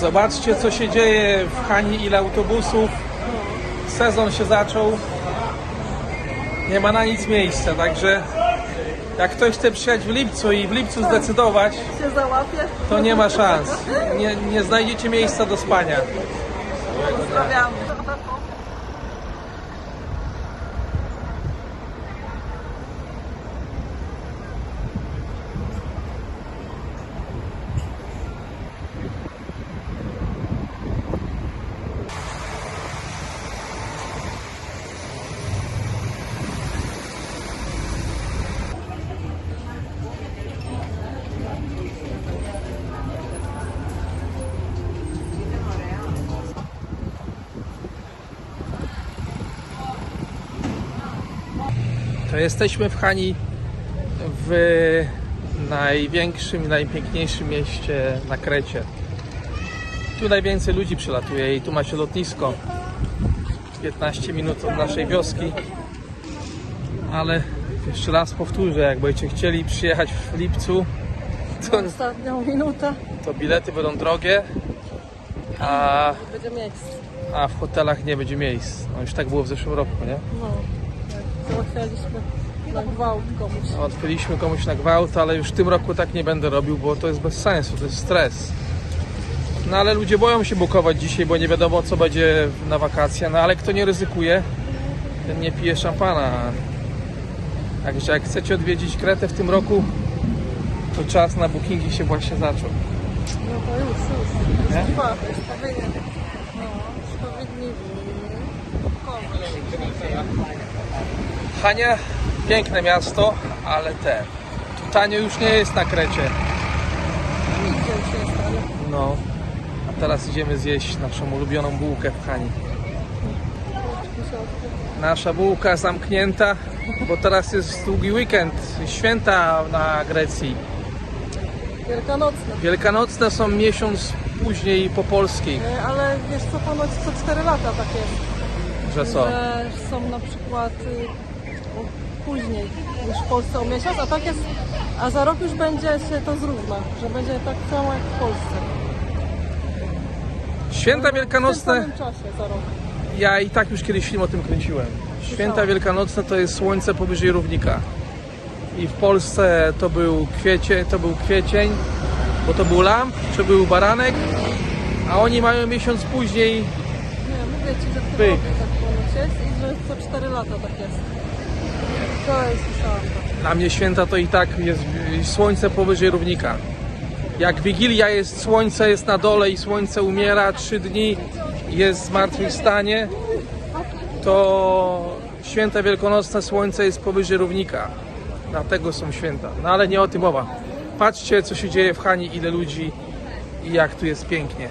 Zobaczcie, co się dzieje w Hani, ile autobusów. Sezon się zaczął. Nie ma na nic miejsca, także jak ktoś chce przyjechać w lipcu i w lipcu zdecydować, to nie ma szans. Nie, nie znajdziecie miejsca do spania. Pozdrawiamy. Jesteśmy w Hani w największym, najpiękniejszym mieście na Krecie. Tu najwięcej ludzi przylatuje i tu macie lotnisko. 15 minut od naszej wioski. Ale jeszcze raz powtórzę, jak będziecie chcieli przyjechać w lipcu, to, Ostatnią minutę. to bilety będą drogie, a, Będzie a w hotelach nie będzie miejsc. No już tak było w zeszłym roku, nie? No. Załatwialiśmy na gwałt komuś. Komuś na gwałt, ale już w tym roku tak nie będę robił, bo to jest bez sensu, to jest stres. No ale ludzie boją się bukować dzisiaj, bo nie wiadomo co będzie na wakacje, no ale kto nie ryzykuje, ten nie pije szampana. Także jak chcecie odwiedzić Kretę w tym roku, to czas na bookingi się właśnie zaczął. No to już, już. Nie? No, już powinni. Hania, piękne miasto, ale te. Tu tanio już nie jest na Krecie. Nigdzie już jest, ale No. A teraz idziemy zjeść naszą ulubioną bułkę w Hani. Nasza bułka zamknięta, bo teraz jest długi weekend, święta na Grecji. Wielkanocne. Wielkanocne są miesiąc później po polskiej, E, Ale wiesz co, ponoć co 4 lata tak jest. że co? Że są na przykład y, później niż w Polsce o miesiąc, a tak jest, a za rok już będzie się to zrówna, że będzie tak samo jak w Polsce. Święta W tym wielkanocne, samym czasie za rok. ja i tak już kiedyś film o tym kręciłem. Święta wielkanocne to jest słońce powyżej równika. I w Polsce to był kwiecie, to był kwiecień, bo to był lamp, czy był baranek, a oni mają miesiąc później Nie, mówię Ci, że w tym Pyk. roku tak ponoć jest i że co 4 lata tak jest. Wczoraj słyszałam to. Dla mnie święta to i tak jest słońce powyżej równika. Jak Wigilia jest słońce jest na dole i słońce umiera trzy dni jest w zmartwychwstanie, to święta wielkanocne słońce jest powyżej równika. Dlatego są święta. No ale nie o tym mowa. Patrzcie co się dzieje w Hani, ile ludzi i jak tu jest pięknie.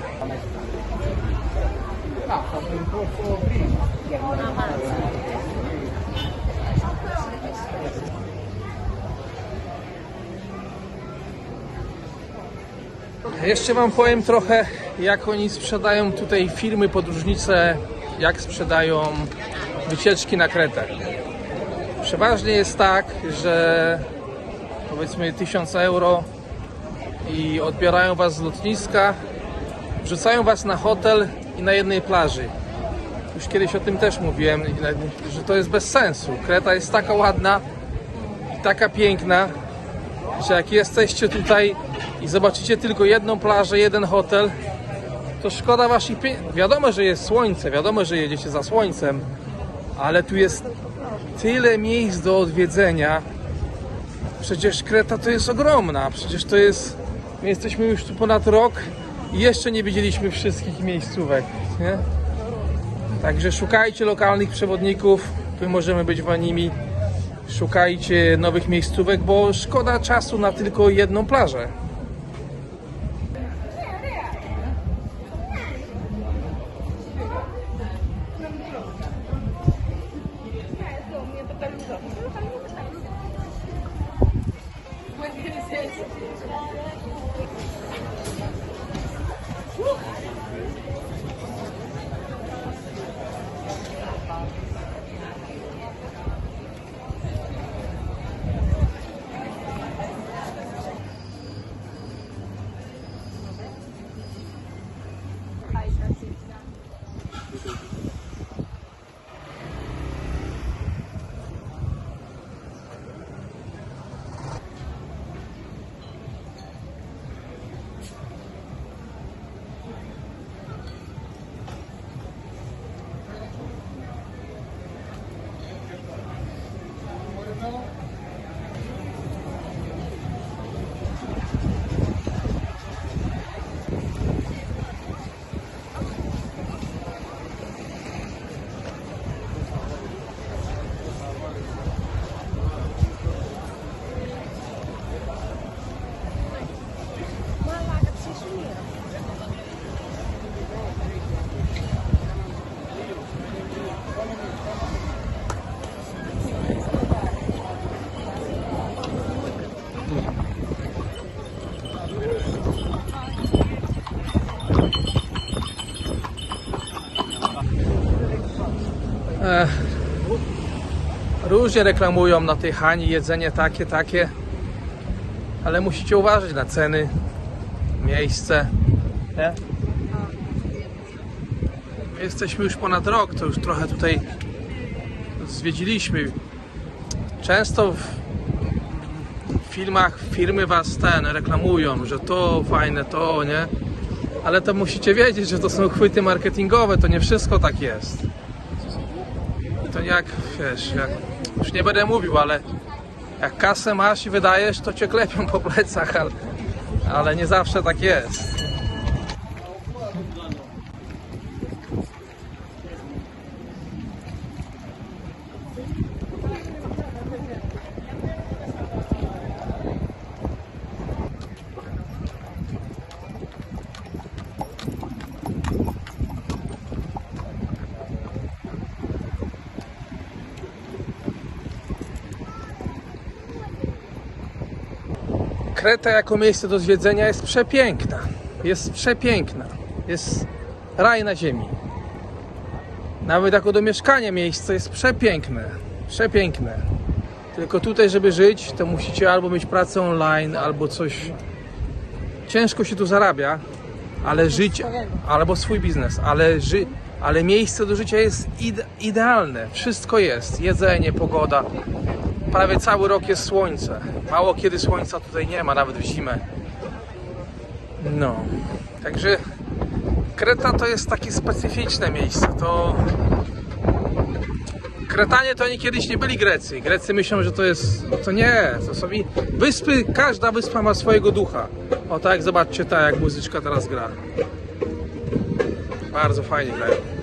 Jeszcze Wam powiem trochę, jak oni sprzedają tutaj firmy podróżnicze, jak sprzedają wycieczki na Kretę. Przeważnie jest tak, że powiedzmy 1000 euro i odbierają Was z lotniska, wrzucają Was na hotel i na jednej plaży. Już kiedyś o tym też mówiłem, że to jest bez sensu. Kreta jest taka ładna i taka piękna, że jak jesteście tutaj i zobaczycie tylko jedną plażę, jeden hotel, to szkoda waszych pieniędzy. Wiadomo, że jest słońce, wiadomo, że jedziecie za słońcem, ale tu jest tyle miejsc do odwiedzenia. Przecież Kreta to jest ogromna, przecież to jest... My jesteśmy już tu ponad rok i jeszcze nie widzieliśmy wszystkich miejscówek, nie? Także szukajcie lokalnych przewodników, my możemy być nimi. Szukajcie nowych miejscówek, bo szkoda czasu na tylko jedną plażę. Różnie reklamują na tej Hani jedzenie takie, takie, ale musicie uważać na ceny, miejsce. Nie? My Jesteśmy już ponad rok, to już trochę tutaj zwiedziliśmy. Często w filmach firmy was ten reklamują, że to fajne, to nie. Ale to musicie wiedzieć, że to są chwyty marketingowe, to nie wszystko tak jest. To jak, wiesz, jak, już nie będę mówił, ale jak kasę masz i wydajesz, to cię klepią po plecach, ale, ale nie zawsze tak jest. Kreta jako miejsce do zwiedzenia jest przepiękna. Jest przepiękna. Jest raj na ziemi. Nawet jako do mieszkania miejsce jest przepiękne. Przepiękne. Tylko tutaj, żeby żyć, to musicie albo mieć pracę online, albo coś. Ciężko się tu zarabia, ale żyć, albo swój biznes, ale, ży, ale miejsce do życia jest ide, idealne. Wszystko jest. Jedzenie, pogoda, prawie cały rok jest słońce. Mało kiedy słońca tutaj nie ma, nawet w zimę. No, także Kreta to jest takie specyficzne miejsce. To Kretanie to oni kiedyś nie byli Grecy. Grecy myślą, że to jest. To nie, to są wyspy, każda wyspa ma swojego ducha. O tak, zobaczcie, tak jak muzyczka teraz gra. Bardzo fajnie grają.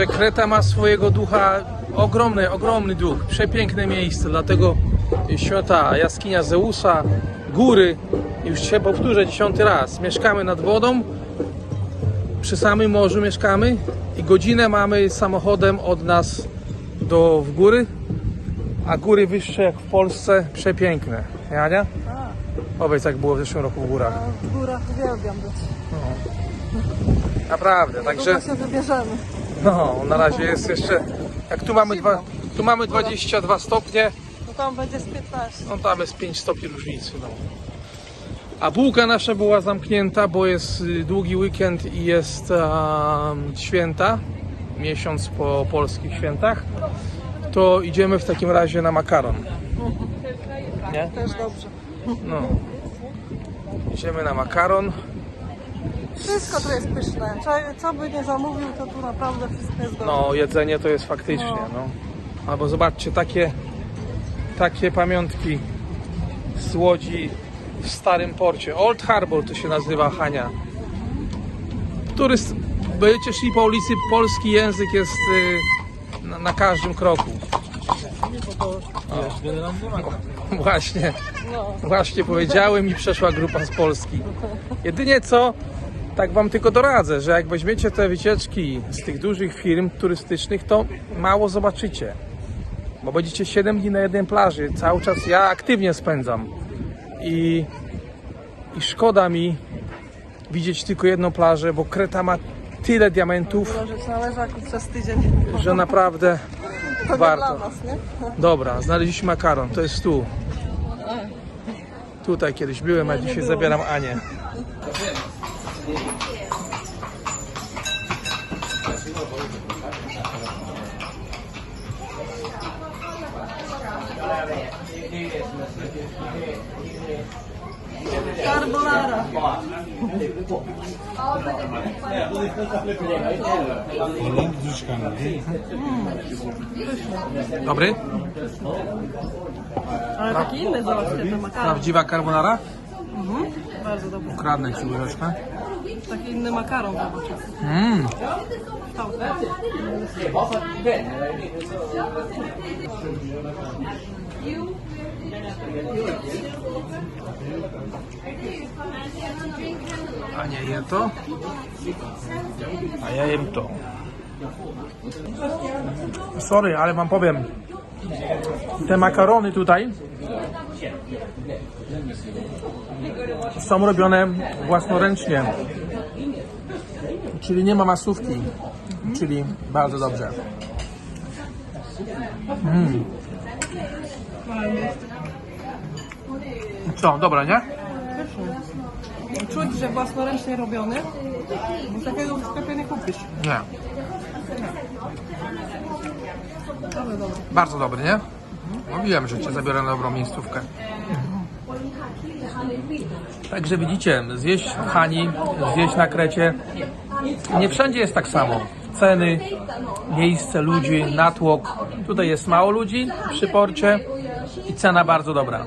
Także Kreta ma swojego ducha, ogromny, ogromny duch, przepiękne miejsce, dlatego święta jaskinia Zeusa, góry, już się powtórzę dziesiąty raz, mieszkamy nad wodą, przy samym morzu mieszkamy i godzinę mamy samochodem od nas do w góry, a góry wyższe jak w Polsce, przepiękne. Jania? Powiedz jak było w zeszłym roku w górach. A w górach uwielbiam być. Naprawdę, także... Także się wybierzemy. No, na razie jest jeszcze. Jak tu mamy, dwa, tu mamy 22 stopnie, No tam będzie z 15. no tam jest 5 stopni różnicy. No. A bułka nasza była zamknięta, bo jest y, długi weekend i jest święta, miesiąc po polskich świętach. To idziemy w takim razie na makaron. Nie? Też dobrze. No. Idziemy na makaron. Wszystko tu jest pyszne. Co- Co by nie zamówił, to tu naprawdę wszystko jest dobre. No, jedzenie to jest faktycznie, no. Albo zobaczcie, takie, takie pamiątki z Łodzi w starym porcie. Old Harbor to się nazywa Hania. Turyst, będziecie szli po ulicy, polski język jest y, na, na każdym kroku. O. Właśnie, No. właśnie powiedziałem i przeszła grupa z Polski. Jedynie co, tak wam tylko doradzę, że jak weźmiecie te wycieczki z tych dużych firm turystycznych, to mało zobaczycie. Bo będziecie 7 dni na jednej plaży. Cały czas ja aktywnie spędzam. I, i szkoda mi widzieć tylko jedną plażę, bo Kreta ma tyle diamentów, że naprawdę warto. dla nas, nie? Dobra, znaleźliśmy makaron, to jest tu. Tutaj kiedyś byłem, a dzisiaj zabieram Anię. Carbonara. Dobry? Ale taki inny zobaczcie, to makaron. Prawdziwa carbonara? Bardzo dobry. Ukradnę ci łyżeczkę. Taki inny makaron zobaczcie. Mmm, Kształt. Ania je to, a ja jem to. Sorry, ale wam powiem. Te makarony tutaj są robione własnoręcznie. Czyli nie ma masówki. Czyli bardzo dobrze. Mm. Co, dobra, nie? Czuć, że własnoręcznie robiony. Bo takiego w sklepie nie kupisz. Nie. Dobry, dobry. Bardzo dobry, nie? Mówiłem, że cię zabiorę na dobrą miejscówkę. Także widzicie, zjeść w Hani, zjeść na Krecie, nie wszędzie jest tak samo. Ceny, miejsce, ludzi, natłok. Tutaj jest mało ludzi przy porcie i cena bardzo dobra.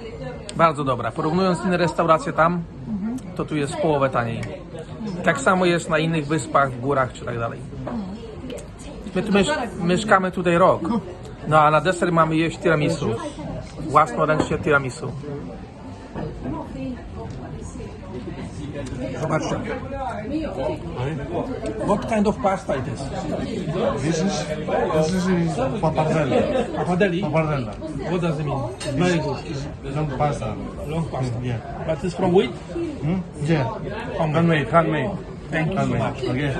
Bardzo dobra. Porównując inne restauracje tam, to tu jest połowę taniej. Tak samo jest na innych wyspach, w górach czy tak dalej. My tu miesz- mieszkamy tutaj rok. No a na deser mamy jeść tiramisu. Własnoręcznie tiramisu. Zobaczcie. What kind of pasta it is? This is this is pappardelle. Papadeli? Pappardelle. What does it mean? Very good. Long pasta. Long pasta. Yeah. But it's from wheat? Hmm? Yeah. Handmade, handmade. Thank you so much. Okay.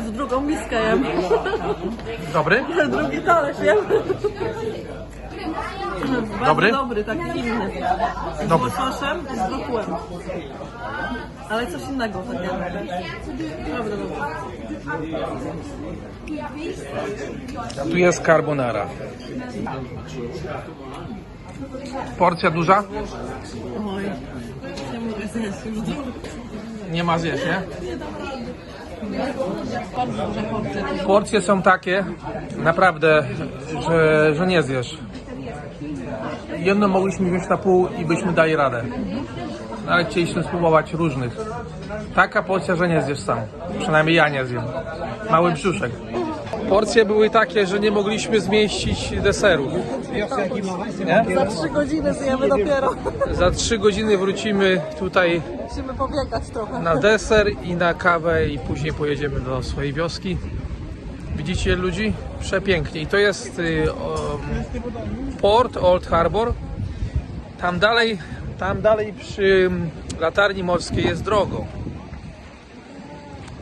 Z drugą miskę jem. Dobry? Drugi talerz jem. Dobry? Bardzo dobry, taki inny. Z Dobry. łososzem i z brokułem. Ale coś innego. Naprawdę dobry. Tu jest carbonara. Porcja duża? Oj, nie mogę zjeść już. Nie ma zjeść, nie? Porcje są takie, naprawdę, że, że nie zjesz. Jedno mogliśmy wziąć na pół i byśmy dali radę. Ale chcieliśmy spróbować różnych. Taka porcja, że nie zjesz sam. Przynajmniej ja nie zjem. Mały brzuszek. Porcje były takie, że nie mogliśmy zmieścić deserów. Nie? Za trzy godziny zjemy dopiero. Za trzy godziny wrócimy tutaj Musimy pobiegać trochę. na deser i na kawę i później pojedziemy do swojej wioski. Widzicie ludzi? Przepięknie. I to jest y, port Old Harbor. Tam dalej, tam dalej przy latarni morskiej jest drogo.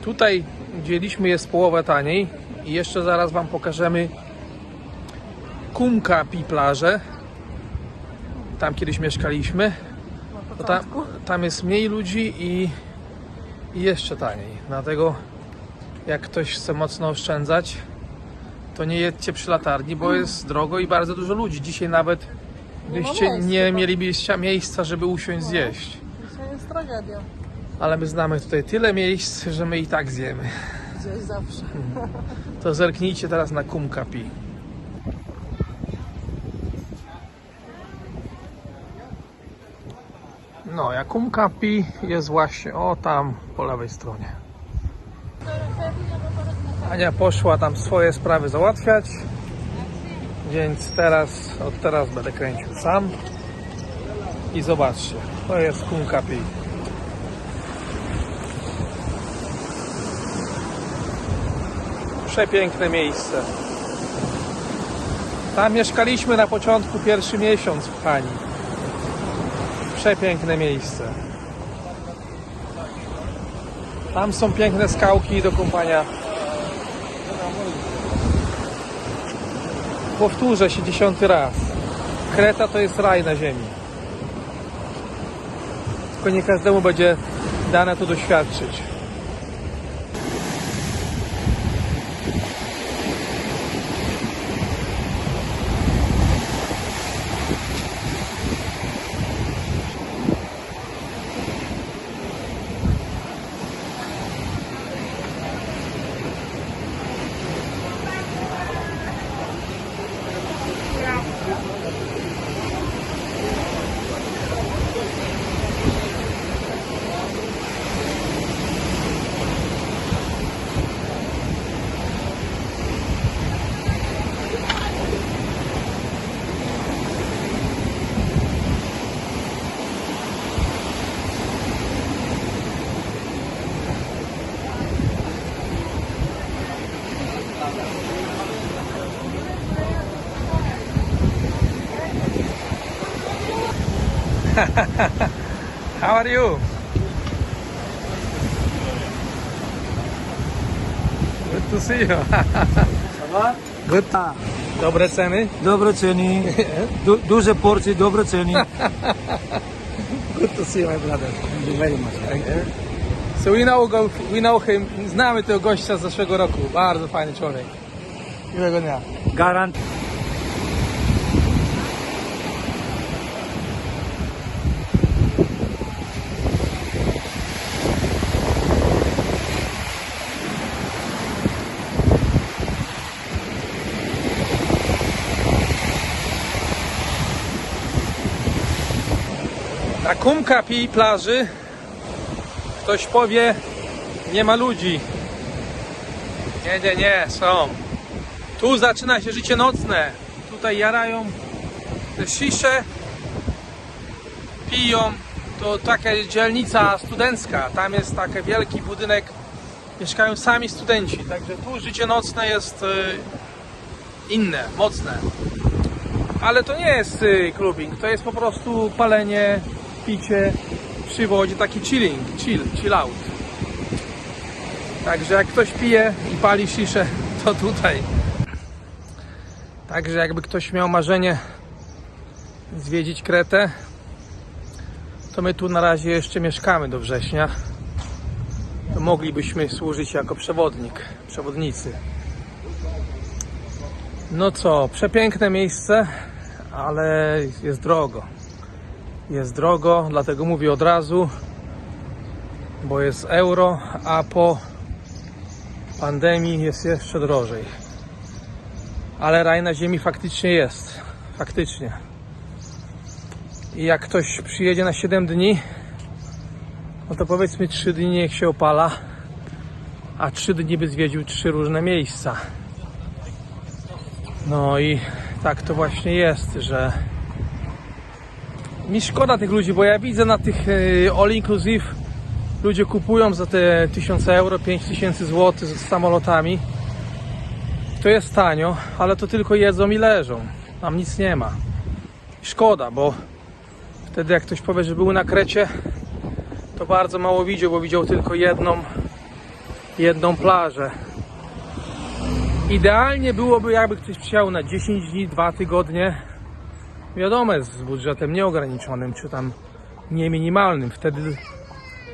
Tutaj wzięliśmy jest połowę taniej i jeszcze zaraz Wam pokażemy Kumkapi plażę. Tam kiedyś mieszkaliśmy. To tam, tam jest mniej ludzi i, i jeszcze taniej. Dlatego jak ktoś chce mocno oszczędzać, to nie jedźcie przy latarni, bo jest drogo i bardzo dużo ludzi. Dzisiaj nawet byście miejsc nie chyba. mieli miejsca, miejsca, żeby usiąść zjeść. Dzisiaj jest tragedia. Ale my znamy tutaj tyle miejsc, że my i tak zjemy. Gdzieś zawsze. To zerknijcie teraz na Kumkapi. No, jak Kumkapi jest właśnie o tam po lewej stronie. Ania poszła tam swoje sprawy załatwiać, więc teraz, od teraz będę kręcił sam. I zobaczcie, to jest Kumkapi. Przepiękne miejsce. Tam mieszkaliśmy na początku pierwszy miesiąc w Hani. Przepiękne miejsce. Tam są piękne skałki do kąpania. Powtórzę się dziesiąty raz. Kreta to jest raj na ziemi. Tylko nie każdemu będzie dane to doświadczyć. How are you? Good to see you. Good. Dobre ceny? Dobre ceny, du, duże porcje, dobre ceny. Good to see you, my brother. Thank you very much. So we know, go, we know him. Znamy tego gościa z zeszłego roku. Bardzo fajny człowiek. Miłego dnia. Garant. Na Kumkapi plaży ktoś powie nie ma ludzi. Nie, nie, nie, są. Tu zaczyna się życie nocne. Tutaj jarają te piją. To taka dzielnica studencka. Tam jest taki wielki budynek. Mieszkają sami studenci. Także tu życie nocne jest y, inne, mocne. Ale to nie jest y, clubbing, to jest po prostu palenie, picie przy wodzie, taki chilling, chill, chill out. Także jak ktoś pije i pali sziszę, to tutaj. Także jakby ktoś miał marzenie zwiedzić Kretę, to my tu na razie jeszcze mieszkamy do września. To moglibyśmy służyć jako przewodnik, przewodnicy. No co, przepiękne miejsce, ale jest drogo. Jest drogo, dlatego mówię od razu, bo jest euro, a po pandemii jest jeszcze drożej. Ale raj na ziemi faktycznie jest. Faktycznie. I jak ktoś przyjedzie na 7 dni, no to powiedzmy 3 dni niech się opala, a 3 dni by zwiedził trzy różne miejsca. No i tak to właśnie jest, że mi szkoda tych ludzi, bo ja widzę na tych e, all inclusive ludzie kupują za te 1000 euro, 5000 zł z samolotami. To jest tanio, ale to tylko jedzą i leżą. Tam nic nie ma. Szkoda, bo wtedy jak ktoś powie, że był na Krecie, to bardzo mało widział, bo widział tylko jedną jedną plażę. Idealnie byłoby, jakby ktoś przyjechał na 10 dni, 2 tygodnie. Wiadomo, z budżetem nieograniczonym, czy tam nie minimalnym. Wtedy,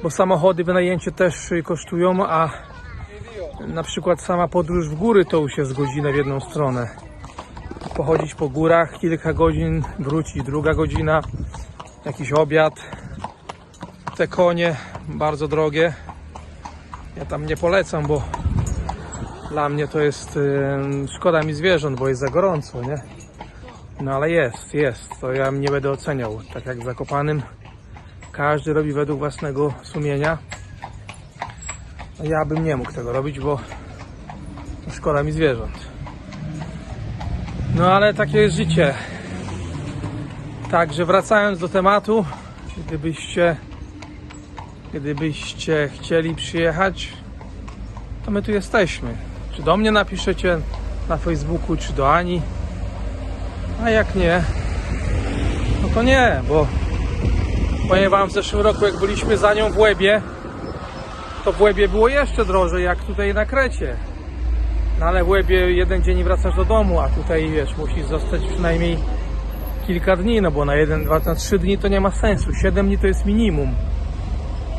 bo samochody wynajęcie też kosztują, a na przykład sama podróż w góry to już jest godzinę w jedną stronę. Pochodzić po górach kilka godzin, wrócić druga godzina, jakiś obiad. Te konie bardzo drogie. Ja tam nie polecam, bo dla mnie to jest szkoda mi zwierząt, bo jest za gorąco, nie? No ale jest, jest. To ja nie będę oceniał. Tak jak w Zakopanym. Każdy robi według własnego sumienia. A Ja bym nie mógł tego robić, bo szkoda mi zwierząt. No ale takie jest życie. Także wracając do tematu, gdybyście gdybyście chcieli przyjechać, to my tu jesteśmy. Czy do mnie napiszecie na Facebooku, czy do Ani. A jak nie, no to nie, bo powiem wam w zeszłym roku, jak byliśmy za nią w Łebie, to w Łebie było jeszcze drożej, jak tutaj na Krecie. No ale w Łebie jeden dzień wracasz do domu, a tutaj wiesz, musisz zostać przynajmniej kilka dni, no bo na jeden, dwa, na trzy dni to nie ma sensu. Siedem dni to jest minimum,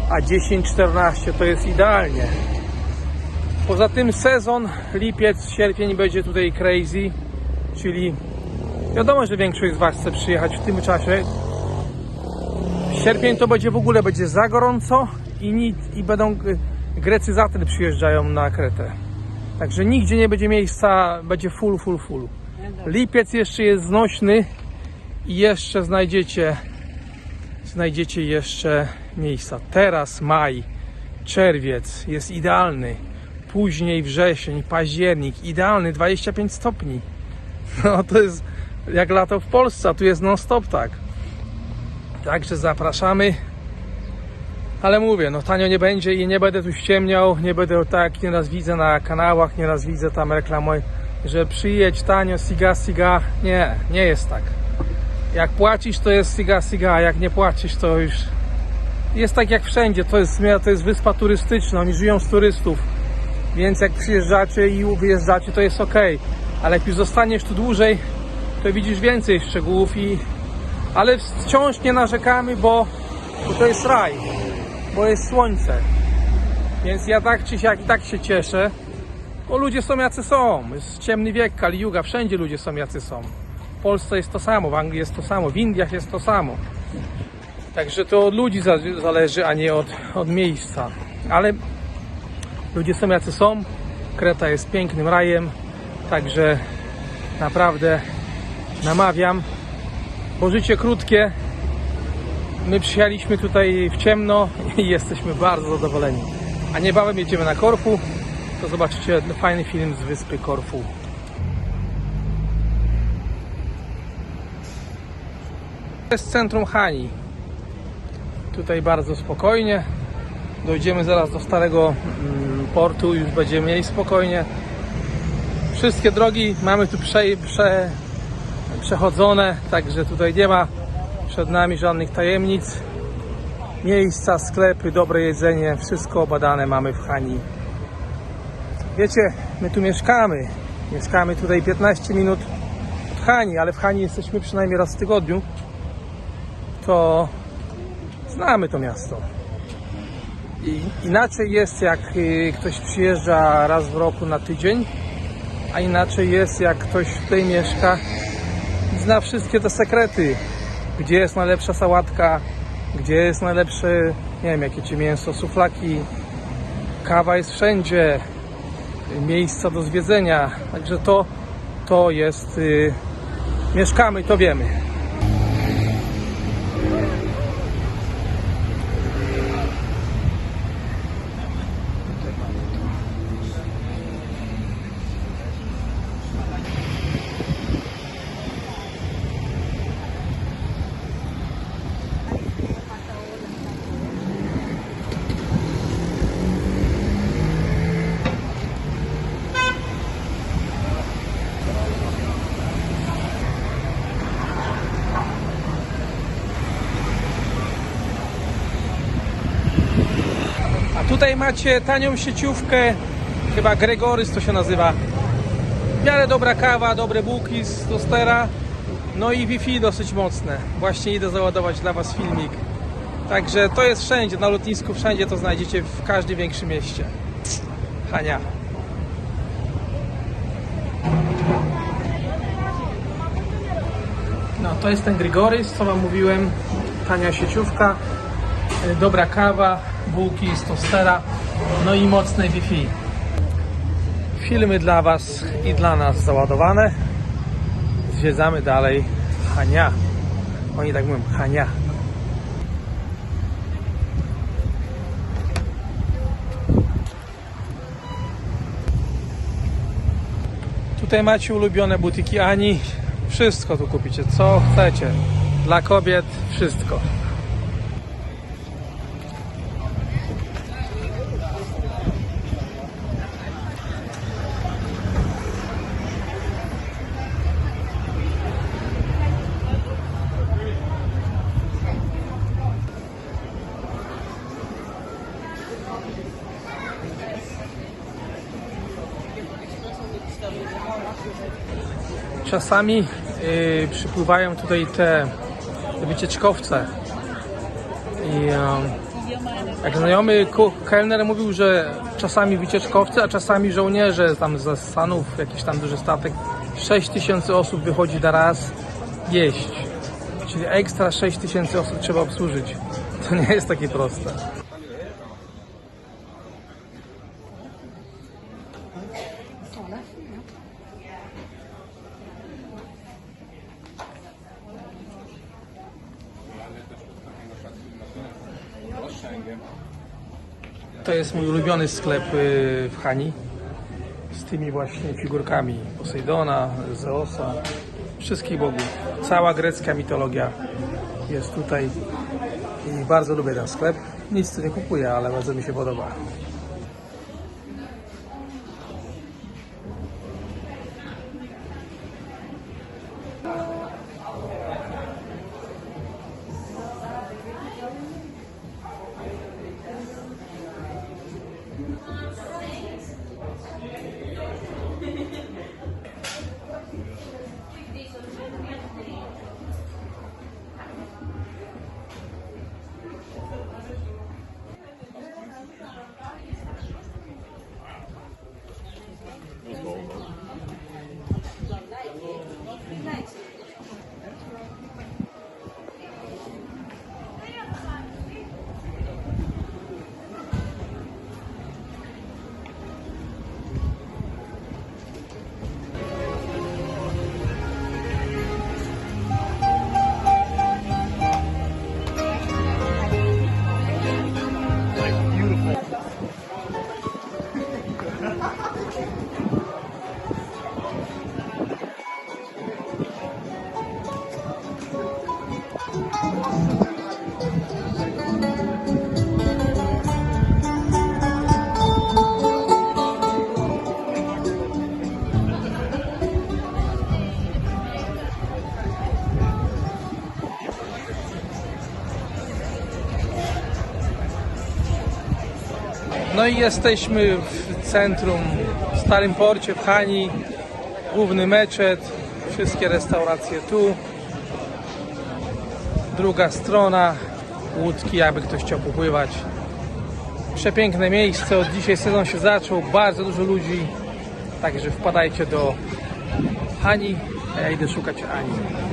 a 10-14 to jest idealnie. Poza tym sezon, lipiec, sierpień będzie tutaj crazy, czyli wiadomo, że większość z Was chce przyjechać w tym czasie. Sierpień to będzie w ogóle będzie za gorąco i, nic, i będą Grecy zatem przyjeżdżają na Kretę. Także nigdzie nie będzie miejsca, będzie full, full, full. Lipiec jeszcze jest znośny i jeszcze znajdziecie znajdziecie jeszcze miejsca. Teraz maj, czerwiec jest idealny. Później wrzesień, październik, idealny 25 stopni. No to jest jak lato w Polsce, a tu jest non stop tak. Także zapraszamy. Ale mówię, no tanio nie będzie i nie będę tu ściemniał, nie będę tak, nieraz widzę na kanałach, nieraz widzę tam reklamuję, że przyjedź tanio, siga, siga. Nie, nie jest tak. Jak płacisz, to jest siga siga, a jak nie płacisz, to już jest tak jak wszędzie. To jest, to jest wyspa turystyczna, oni żyją z turystów. Więc jak przyjeżdżacie i wyjeżdżacie, to jest ok. Ale jak już zostaniesz tu dłużej, to widzisz więcej szczegółów i ale wciąż nie narzekamy, bo, bo to jest raj, bo jest słońce. Więc ja tak czy siak i tak się cieszę, bo ludzie są jacy są. Jest ciemny wiek, Kali Yuga, wszędzie ludzie są jacy są. W Polsce jest to samo, w Anglii jest to samo, w Indiach jest to samo. Także to od ludzi za- zależy, a nie od, od miejsca. Ale ludzie są jacy są. Kreta jest pięknym rajem, także naprawdę namawiam, bo życie krótkie. My przyjechaliśmy tutaj w ciemno i jesteśmy bardzo zadowoleni. A niebawem jedziemy na Korfu, to zobaczycie fajny film z wyspy Korfu. To jest centrum Hani. Tutaj bardzo spokojnie. Dojdziemy zaraz do starego mm, portu, już będzie mniej spokojnie. Wszystkie drogi mamy tu prze, prze, przechodzone, także tutaj nie ma przed nami żadnych tajemnic. Miejsca, sklepy, dobre jedzenie, wszystko obadane mamy w Hani. Wiecie, my tu mieszkamy. Mieszkamy tutaj 15 minut od Hani, ale w Hani jesteśmy przynajmniej raz w tygodniu. To znamy to miasto. I inaczej jest, jak y, ktoś przyjeżdża raz w roku na tydzień, a inaczej jest, jak ktoś tutaj mieszka zna wszystkie te sekrety. Gdzie jest najlepsza sałatka, gdzie jest najlepsze, nie wiem, jakie ci mięso, suflaki, kawa jest wszędzie, miejsca do zwiedzenia. Także to, to jest, y, mieszkamy, to wiemy. Tutaj macie tanią sieciówkę, chyba Gregorys to się nazywa. W miarę dobra kawa, dobre bułki z tostera, no i Wi-Fi dosyć mocne. Właśnie idę załadować dla Was filmik. Także to jest wszędzie, na lotnisku wszędzie to znajdziecie w każdym większym mieście. Hania. No to jest ten Grigorys, co Wam mówiłem. Tania sieciówka, y, dobra kawa, bułki z tostera, no i mocne Wi-Fi. Filmy dla Was i dla nas załadowane. Zwiedzamy dalej Hania. Oni tak mówią, Hania. Tutaj macie ulubione butiki Ani. Wszystko tu kupicie, co chcecie. Dla kobiet wszystko. Czasami y, przypływają tutaj te wycieczkowce. I em, jak znajomy kelner mówił, że czasami wycieczkowcy, a czasami żołnierze tam ze Stanów, jakiś tam duży statek, 6 tysięcy osób wychodzi na raz jeść. Czyli ekstra 6 tysięcy osób trzeba obsłużyć. To nie jest takie proste. Jest mój ulubiony sklep y, w Hani z tymi właśnie figurkami Posejdona, Zeosa, wszystkich bogów. Cała grecka mitologia jest tutaj i bardzo lubię ten sklep. Nic tu nie kupuję, ale bardzo mi się podoba. I jesteśmy w centrum, w Starym Porcie, w Hani, główny meczet, wszystkie restauracje tu. Druga strona, łódki, jakby ktoś chciał popływać. Przepiękne miejsce, od dzisiaj sezon się zaczął, bardzo dużo ludzi, także wpadajcie do Hani, a ja idę szukać Ani.